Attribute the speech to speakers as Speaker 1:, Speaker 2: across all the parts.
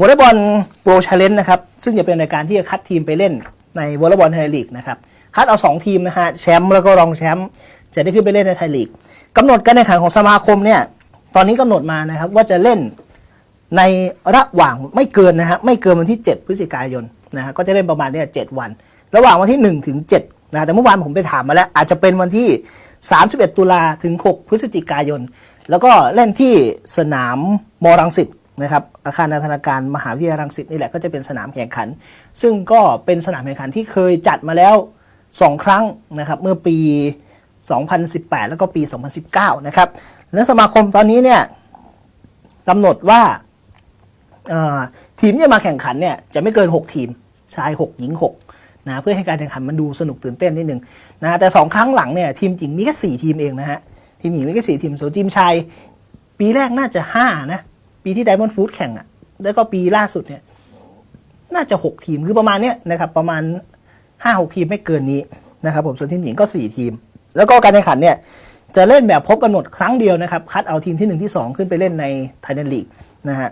Speaker 1: วอลเลย์บอลโปรชาเลนจ์นะครับ ซึ่งจะเป็นรายการที่จะคัดทีมไปเล่นในวอลเลย์บอลไทยลีกนะครับ คัดเอา 2 ทีมนะฮะแชมป์แล้วก็รองแชมป์จะได้ขึ้นไปเล่นในไทยลีกกำหนดการแข่งขันของสมาคมเนี่ยตอนนี้กำหนดมานะครับว่าจะเล่นในระหว่างไม่เกินนะฮะไม่เกินวันที่ 7 พฤศจิกายนนะฮะก็จะเล่นประมาณเนี่ยเจ็ดวัน ระหว่างวันที่ 1 ถึง7นะแต่เมื่อวานผมไปถามมาแล้ว อาจจะเป็นวันที่ 31 ตุลาถึง 6 พฤศจิกายน แล้วก็เล่นที่สนามมรังสิต นะครับอาคารนาธนาการมหาวิทยาลัยรังสิตนี่แหละก็จะเป็นสนามแข่งขัน ซึ่งก็เป็นสนามแข่งขันที่เคยจัดมาแล้ว 2 ครั้งนะครับเมื่อปี 2018 แล้วก็ปี 2019 นะครับและสมาคมตอนนี้เนี่ยกำหนดว่าทีมที่มาแข่งขันเนี่ยจะไม่เกิน 6 ทีมชาย 6 หญิง6นะเพื่อให้การแข่งขันมันดูสนุกตื่นเต้นนิดนึงนะแต่ 2 ครั้งหลังเนี่ยทีมหญิงมีแค่4ทีมเองนะฮะทีมหญิงมีแค่4ทีมส่วนทีมชาย ปีแรกน่าจะ5นะ ปีที่ไดมอนด์ฟูดแข่งอะ่ะแล้วก็ปีล่าสุดเนี่ย น่าจะ 6 ทีมคือประมาณเนี้ยนะครับประมาณ 5-6 ทีมไม่เกินนี้นะครับผมส่วนทีมหญิงก็ 4 ทีม แล้วก็การแข่งขันเนี่ยจะเล่นแบบพบกำหนดครั้งเดียวนะครับ คัดเอาทีมทีหนึ่1 ที่ 2 ขึ้นไปเล่นในไทยแลนด์ลีกนะฮะ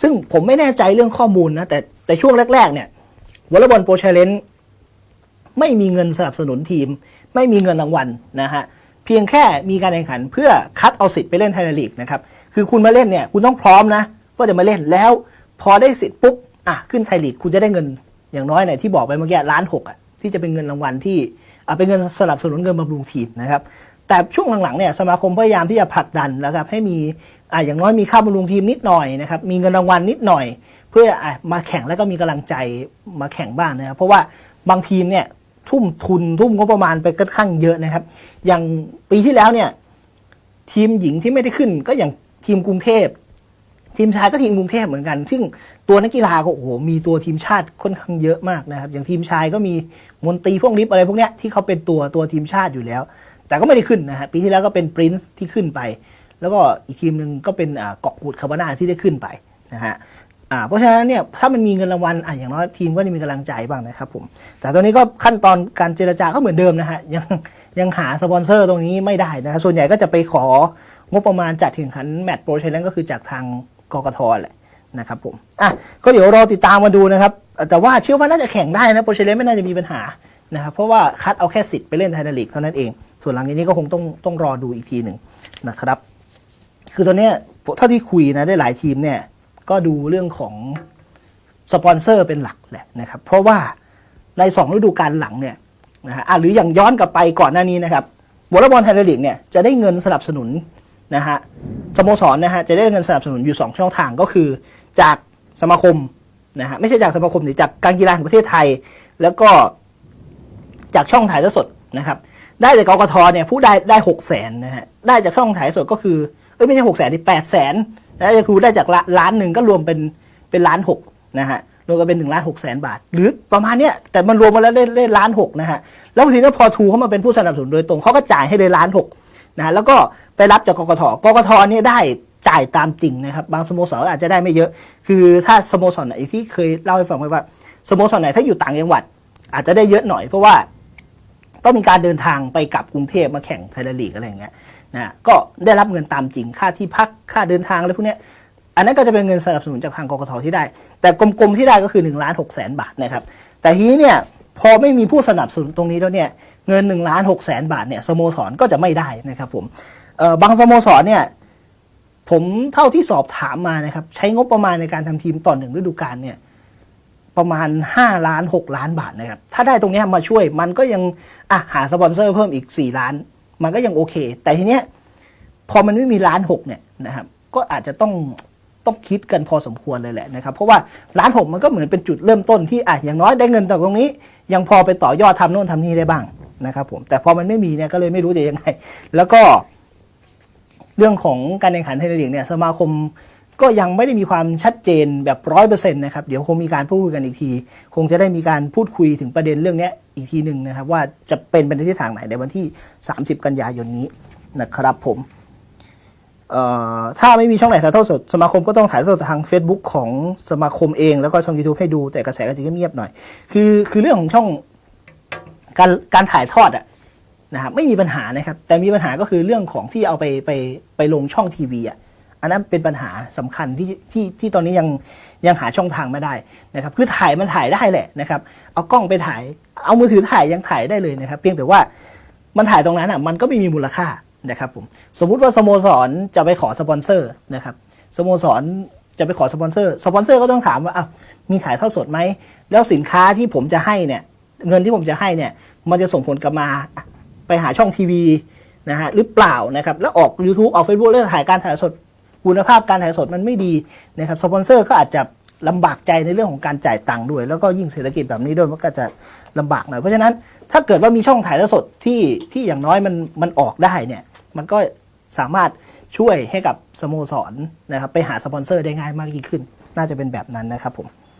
Speaker 1: ซึ่งผมไม่แน่ใจเรื่องข้อมูลนะแต่แต่ช่วงแรก ๆ เนี่ยวอลเลย์บอลโปรชาเลนไม่มีเงินสนับสนุนทีม ไม่มีเงินรางวัลนะฮะ เพียงแค่มีการแข่งขันเพื่อคัดเอาสิทธิ์ไปเล่นไทยลีกนะครับ คือคุณมาเล่นเนี่ยคุณต้องพร้อมนะว่าจะมาเล่นแล้ว พอได้สิทธิ์ปุ๊บอะขึ้นไทยลีกคุณจะได้เงินอย่างน้อยเนี่ยที่บอกไปเมื่อกี้ล้านหกอะที่จะเป็นเงินรางวัลที่อะเป็นเงินสนับสนุนเงินบำรุงทีมนะครับแต่ช่วงหลังๆเนี่ยสมาคมพยายามที่จะผลักดันนะครับให้มีอะอย่างน้อยมีค่าบำรุงทีมนิดหน่อยนะครับมีเงินรางวัลนิดหน่อย เพื่ออะมาแข่งแล้วก็มีกำลังใจมาแข่งบ้างนะครับเพราะว่าบางทีมเนี่ย ทุ่มทุนทุ่มงบประมาณไปค่อนข้างเยอะนะครับ อย่างปีที่แล้วเนี่ย ทีมหญิงที่ไม่ได้ขึ้น ก็อย่างทีมกรุงเทพ ทีมชายก็ทีมกรุงเทพเหมือนกัน ซึ่งตัวนักกีฬาก็โอ้โหมีตัวทีมชาติค่อนข้างเยอะมากนะครับ อย่างทีมชายก็มีมนตรีพวกลิฟอะไรพวกเนี้ยที่เขาเป็นตัวตัวทีมชาติอยู่แล้ว แต่ก็ไม่ได้ขึ้นนะฮะปีที่แล้วก็เป็นปรินซ์ที่ขึ้นไป แล้วก็อีกทีมหนึ่งก็เป็นเกาะกูดคาร์บานาที่ได้ขึ้นไปนะฮะ อ่าเพราะฉะนั้นเนี่ยถ้ามันมีเงินรางวัลอะอย่างน้อยทีมก็จะมีกำลังใจบ้างนะครับผมแต่ตอนนี้ก็ขั้นตอนการเจรจาก็เหมือนเดิมนะฮะยังยังหาสปอนเซอร์ตรงนี้ไม่ได้นะครับส่วนใหญ่ก็จะไปของบประมาณจัดแข่งขันแมตช์โปรเชนนั้นก็คือจากทางกกทแหละนะครับผมอะก็เดี๋ยวรอติดตามมาดูนะครับแต่ว่าเชื่อว่าน่าจะแข่งได้นะโปรเชนไม่น่าจะมีปัญหานะครับเพราะว่าคัดเอาแค่สิทธิ์ไปเล่นไทยลีกเท่านั้นเอง ส่วนหลังจากนี้ก็คงต้องต้องรอดูอีกทีหนึ่งนะครับ คือตอนนี้เท่าที่คุยนะได้หลายทีมเนี่ย ก็ดูเรื่องของสปอนเซอร์เป็นหลักแหละนะครับ เพราะว่าในสองฤดูกาลหลังเนี่ยนะฮะหรืออย่างย้อนกลับไปก่อนหน้านี้นะครับวอลเลย์บอลไทยลีกเนี่ยจะได้เงินสนับสนุนนะฮะสโมสรนะฮะจะได้เงินสนับสนุนอยู่ 2 ช่องทางก็คือ จากสมาคมนะฮะไม่ใช่จากสมาคมหรือจากการกีฬาแห่งประเทศไทย แล้วก็จากช่องถ่ายทอดสดนะครับ ได้จากกกทเนี่ยผู้ได้ได้หกแสนนะฮะได้จากช่องถ่ายสดก็คือเอ้ยไม่ใช่หกแสนที่แปดแสน แล้วจะครูได้จากล,ล้านหนึ่งก็รวมเป็นเป็นล้านหกนะฮะรวมกันเป็นหนึ่งล้านหกแสนบาท หรือประมาณเนี้ยแต่มันรวมมาแล้วได้ได้ล้านหกนะฮะแล้วทีนี้พอทูเข้ามาเป็นผู้สนับสนุนโดยตรงเขาก็จ่ายให้เลยล้านหกนะฮะแล้วก็ไปรับจากกกทกกทเนี่ยได้จ่ายตามจริงนะครับ บางสโมสรอาจจะได้ไม่เยอะ คือถ้าสโมสรไหนที่เคยเล่าให้ฟังไว้ว่าสโมสรไหนถ้าอยู่ต่างจังหวัด อาจจะได้เยอะหน่อยเพราะว่าต้องมีการเดินทางไปกลับกรุงเทพมาแข่งไทยลีกอะไรอย่างเงี้ย นะก็ได้รับเงินตามจริงค่าที่พักค่าเดินทางอะไรพวกนี้อันนั้นก็จะเป็นเงินสนับสนุนจากทางกกทที่ได้ แต่กลมๆที่ได้ก็คือ1นึ่งล้านหกแสนบาทนะครับแต่ทีนี้เนี่ยพอไม่มีผู้สนับสนุนตรงนี้แล้วเนี่ยเงิน1นึ่งล้านหกแสนบาทเนี่ยสโมสรก็จะไม่ได้นะครับผมบางสโมสรเนี่ยผมเท่าที่สอบถามมานะครับใช้งบประมาณในการทำทีมต่อหนึ่งฤดูกาลเนี่ยประมาณ 5 ล้าน 6 ล้านบาทนะครับถ้าได้ตรงนี้มาช่วยมันก็ยังอะหาสปอนเซอร์เพิ่มอีก 4 ล้าน มันก็ยังโอเค แต่ทีเนี้ยพอมันไม่มีล้านหกเนี่ยนะครับก็อาจจะต้องต้องคิดกันพอสมควรเลยแหละนะครับ เพราะว่าล้านหกมันก็เหมือนเป็นจุดเริ่มต้นที่อะอย่างน้อยได้เงินจากตรงนี้ ยังพอไปต่อยอดทำโน่นทำนี่ได้บ้างนะครับผมแต่พอมันไม่มีเนี่ยก็เลยไม่รู้จะยังไง แล้วก็ เรื่องของการแข่งขันไทยลีกเนี่ยสมาคม ก็ยังไม่ได้มีความชัดเจนแบบร้อยเปอร์เซ็นต์นะครับเดี๋ยวคงมีการพูดคุยกันอีกที คงจะได้มีการพูดคุยถึงประเด็นเรื่องนี้อีกทีหนึ่งนะครับ ว่าจะเป็นไปในทิศทางไหนในวันที่ 30 กันยายนนี้นะครับผมถ้าไม่มีช่องไหนถ่ายทอดสดสมาคมก็ต้องถ่ายทอดสดทาง Facebook ของสมาคมเอง แล้วก็ช่อง YouTube ให้ดูแต่กระแสก็จะเงียบหน่อย คือคือเรื่องของช่องการการถ่ายทอดอะนะครับไม่มีปัญหานะครับ แต่มีปัญหาก็คือเรื่องของที่เอาไปไปไปลงช่องทีวีอะ อันนั้นเป็นปัญหาสำคัญที่ที่ที่ตอนนี้ยังยังหาช่องทางไม่ได้นะครับคือถ่ายมันถ่ายได้แหละนะครับ เอากล้องไปถ่าย เอามือถือถ่ายยังถ่ายได้เลยนะครับ เพียงแต่ว่ามันถ่ายตรงนั้นอะมันก็ไม่มีมูลค่านะครับผมสมมุติว่าสโมสรจะไปขอสปอนเซอร์นะครับสโมสรจะไปขอสปอนเซอร์สปอนเซอร์ก็ต้องถามว่าอ้าวมีถ่ายทอดสดไหมแล้วสินค้าที่ผมจะให้เนี่ยเงินที่ผมจะให้เนี่ยมันจะส่งผลกลับมาไปหาช่องทีวีนะฮะหรือเปล่านะครับแล้วออก YouTube ออก Facebook แล้วถ่ายการถ่ายสด คุณภาพการถ่ายสดมันไม่ดีนะครับสปอนเซอร์ก็อาจจะลำบากใจในเรื่องของการจ่ายตังค์ด้วย แล้วก็ยิ่งเศรษฐกิจแบบนี้ด้วยมันก็จะลำบากหน่อย เพราะฉะนั้นถ้าเกิดว่ามีช่องถ่ายสดที่ที่อย่างน้อยมันมันออกได้เนี่ยมันก็สามารถช่วยให้กับสโมสรนะครับไปหาสปอนเซอร์ได้ง่ายมากยิ่งขึ้น น่าจะเป็นแบบนั้นนะครับผม